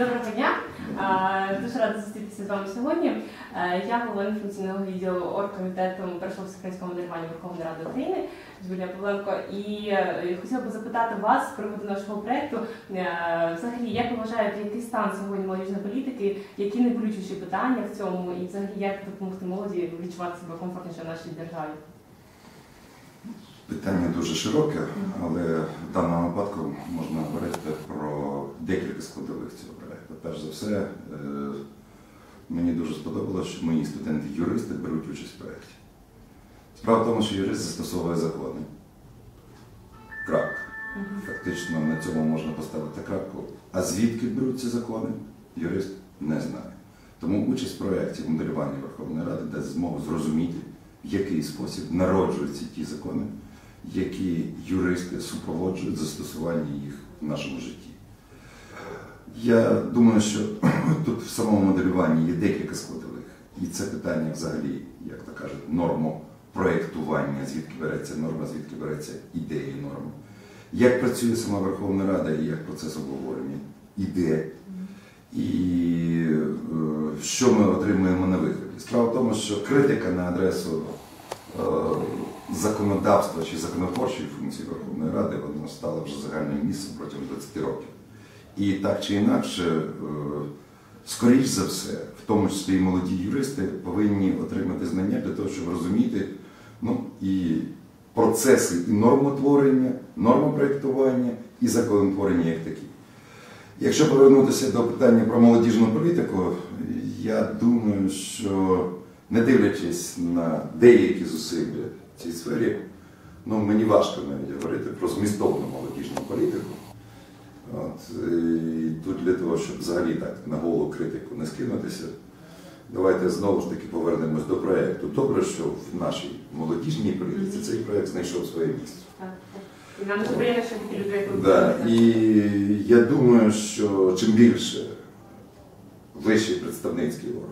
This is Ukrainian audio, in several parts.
Доброго дня. Дуже рада зустрітися з вами сьогодні. Я голова інформаційного відділу оргкомітету першого всеукраїнського моделювання Верховної Ради України Юлія Павленко. І е, хотіла би запитати вас з приводу нашого проекту. е, Взагалі, як ви вважаєте, який стан сьогодні молодіжної політики, які найболючіші питання в цьому, і взагалі як допомогти молоді відчувати себе комфортніше в нашій державі? Питання дуже широке, але в даному випадку можна говорити про декілька складових цього проєкту. Перш за все, е, мені дуже сподобалося, що мої студенти-юристи беруть участь в проєкті. Справа в тому, що юрист застосовує закони. Крапка. Фактично на цьому можна поставити крапку. А звідки беруть ці закони, юрист не знає. Тому участь в проєкті моделювання Верховної Ради дасть змогу зрозуміти, в який спосіб народжуються ті закони, які юристи супроводжують застосування їх в нашому житті. Я думаю, що тут в самому моделюванні є декілька складових. І це питання взагалі, як то кажуть, нормопроєктування, звідки береться норма, звідки береться ідеї норми. Як працює сама Верховна Рада і як процес обговорення іде, і е, що ми отримуємо на виході. Справа в тому, що критика на адресу е, законодавства чи законотворчої функції Верховної Ради вона стала вже загальним місцем протягом 20 років. І так чи інакше, е, скоріш за все, в тому числі і молоді юристи, повинні отримати знання для того, щоб розуміти ну, і процеси і нормотворення, нормопроєктування і законотворення як такі. Якщо повернутися до питання про молодіжну політику, я думаю, що не дивлячись на деякі зусилля в цій сфері, ну мені важко навіть говорити про змістовну молодіжну політику. От, і тут для того, щоб взагалі так на голу критику не скинутися, давайте знову ж таки повернемось до проєкту. Добре, що в нашій молодіжній політиці цей проєкт знайшов своє місце. Нам приємно, що люди, Да, і я думаю, що чим більше вищий представницький орган,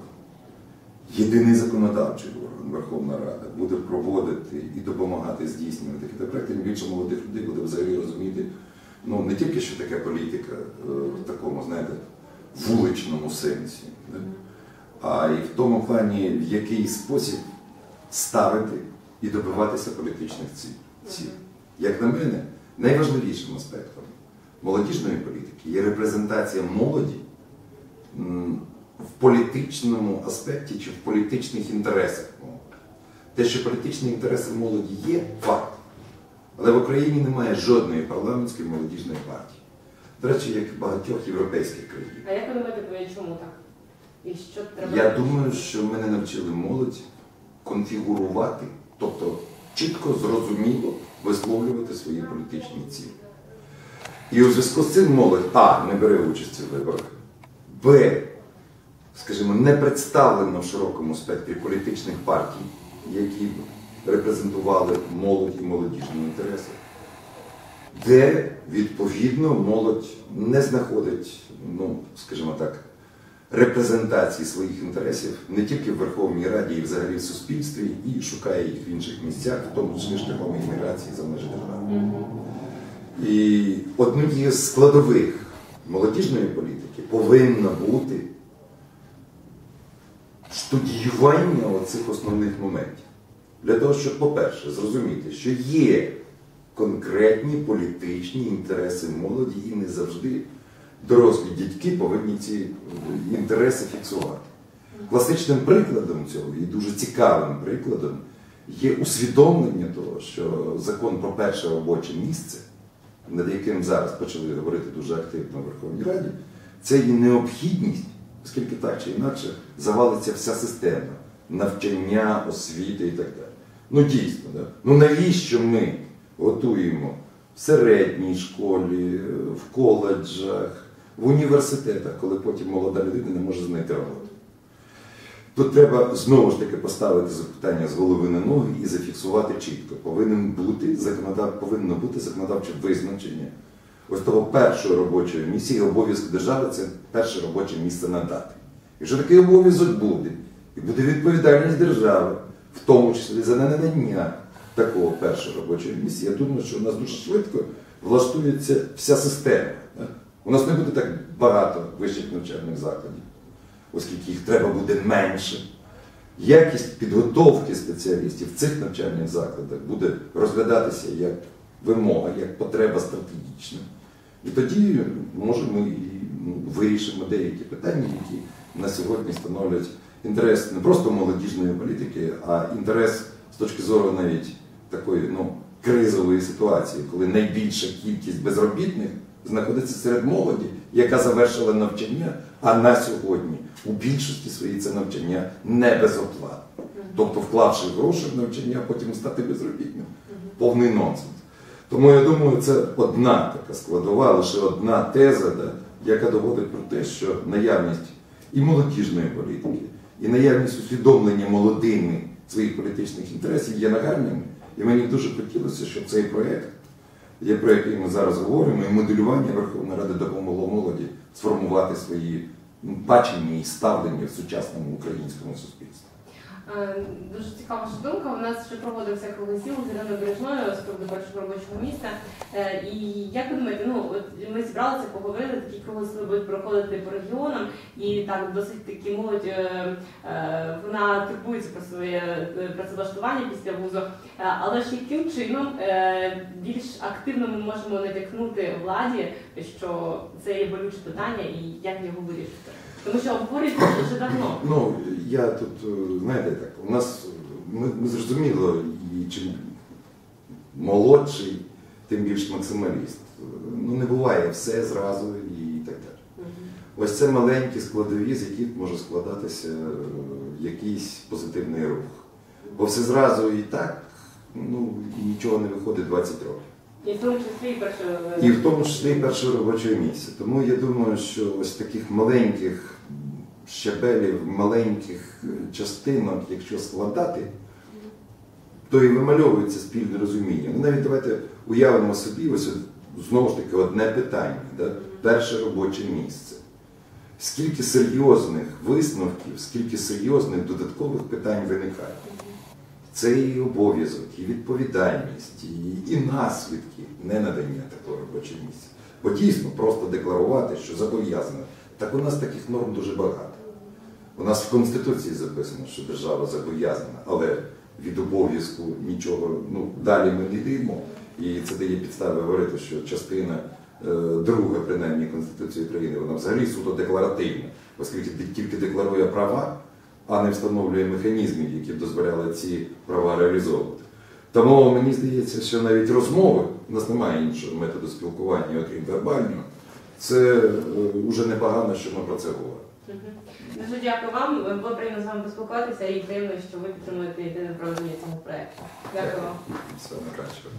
єдиний законодавчий орган Верховна Рада буде проводити і допомагати здійснювати такі проекти, тим більше молодих людей буде взагалі розуміти, ну не тільки що таке політика е, в такому, знаєте, вуличному сенсі, да, а і в тому плані, в який спосіб ставити і добиватися політичних цілей. Як на мене, найважливішим аспектом молодіжної політики є репрезентація молоді в політичному аспекті чи в політичних інтересах молоді. Те, що політичні інтереси молоді є, факт. Але в Україні немає жодної парламентської молодіжної партії. До речі, як в багатьох європейських країн. А як ви думаєте, чому так? І що треба? Я думаю, що мене навчили молодь конфігурувати, тобто чітко, зрозуміло висловлювати свої політичні цілі. І у зв'язку з цим молодь А не бере участі в виборах, Б, скажімо, не представлено в широкому спектрі політичних партій, які б репрезентували молодь і молодіжні інтереси. Де, відповідно, молодь не знаходить, ну, скажімо так, репрезентації своїх інтересів не тільки в Верховній Раді, і взагалі в суспільстві, і шукає їх в інших місцях, в тому числі шляхом імміграції за межі держави. І однією з складових молодіжної політики повинна бути студіювання оцих основних моментів. Для того, щоб, по-перше, зрозуміти, що є конкретні політичні інтереси молоді і не завжди дорослі дядьки повинні ці інтереси фіксувати. Класичним прикладом цього і дуже цікавим прикладом є усвідомлення того, що закон про перше робоче місце, над яким зараз почали говорити дуже активно в Верховній Раді, це є необхідність, оскільки так чи інакше завалиться вся система навчання, освіти і так далі. Ну дійсно, да? ну навіщо ми готуємо в середній школі, в коледжах, в університетах, коли потім молода людина не може знайти роботу? Тут треба знову ж таки поставити запитання з голови на ноги і зафіксувати чітко. Повинен бути законодав... Повинно бути законодавче визначення ось того першого робочого місця і обов'язок держави це перше робоче місце надати. Якщо такий обов'язок буде, і буде відповідальність держави, в тому числі за ненадання такого першого робочого місця, я думаю, що у нас дуже швидко влаштується вся система. У нас не буде так багато вищих навчальних закладів, оскільки їх треба буде менше. Якість підготовки спеціалістів в цих навчальних закладах буде розглядатися як вимога, як потреба стратегічна. І тоді, може, ми і ну, вирішимо деякі питання, які на сьогодні становлять інтерес не просто молодіжної політики, а інтерес з точки зору навіть такої ну, кризової ситуації, коли найбільша кількість безробітних знаходиться серед молоді, яка завершила навчання, а на сьогодні у більшості своїй це навчання не безоплатне. Тобто, вклавши гроші в навчання, а потім стати безробітним. Повний нонсенс. Тому я думаю, це одна така складова, лише одна теза, яка доводить про те, що наявність і молодіжної політики, і наявність усвідомлення молодими своїх політичних інтересів є нагальними. І мені дуже хотілося, щоб цей проєкт, про який ми зараз говоримо, і моделювання Верховної Ради допомогло молоді сформувати свої ну, бачення і ставлення в сучасному українському суспільстві. Е, Дуже цікава ваша думка. У нас ще проводився круглий стіл з Іриною Бережною з приводу першого робочого місця. Е, І як ви думаєте, ну от ми зібралися, поговорили, такі круглі стіли будуть проходити по регіонам, і так досить таки молодь е, вона турбується про своє працевлаштування після вузу. Але ж яким чином більш активно ми можемо натякнути владі, що це є болюче питання і як його вирішити? Тому що обговорюється вже давно. Ну, я тут, е, знаєте, так, у нас е, ми, ми зрозуміло, і чим молодший, тим більш максималіст. Е, Ну, не буває все зразу і так далі. Ось це маленькі складові, з яких може складатися якийсь позитивний рух. Бо все зразу і так, ну, нічого не виходить 20 років. І в тому числі і в тому числі перше робоче місце. Тому я думаю, що ось таких маленьких щабелів, маленьких е, частинок, якщо складати, то і вимальовується спільне розуміння. Ну, навіть давайте уявимо собі, ось знову ж таки одне питання, да? перше робоче місце. Скільки серйозних висновків, скільки серйозних додаткових питань виникає. Це і обов'язок, і відповідальність, і, і наслідки ненадання такого робочого місця. Бо дійсно просто декларувати, що зобов'язано. Так у нас таких норм дуже багато. У нас в Конституції записано, що держава зобов'язана, але від обов'язку нічого ну, далі ми не йдемо. І це дає підстави говорити, що частина е, друга, принаймні, Конституції України, вона взагалі суто декларативна, оскільки тільки декларує права, а не встановлює механізмів, які б дозволяли ці права реалізовувати. Тому мені здається, що навіть розмови, у нас немає іншого методу спілкування, окрім вербального, це вже непогано, що ми про це говоримо. Дуже дякую вам. Було приємно з вами поспілкуватися і приємно, що ви підтримуєте єдине проведення цього проєкту. Дякую вам. Всього найкращого.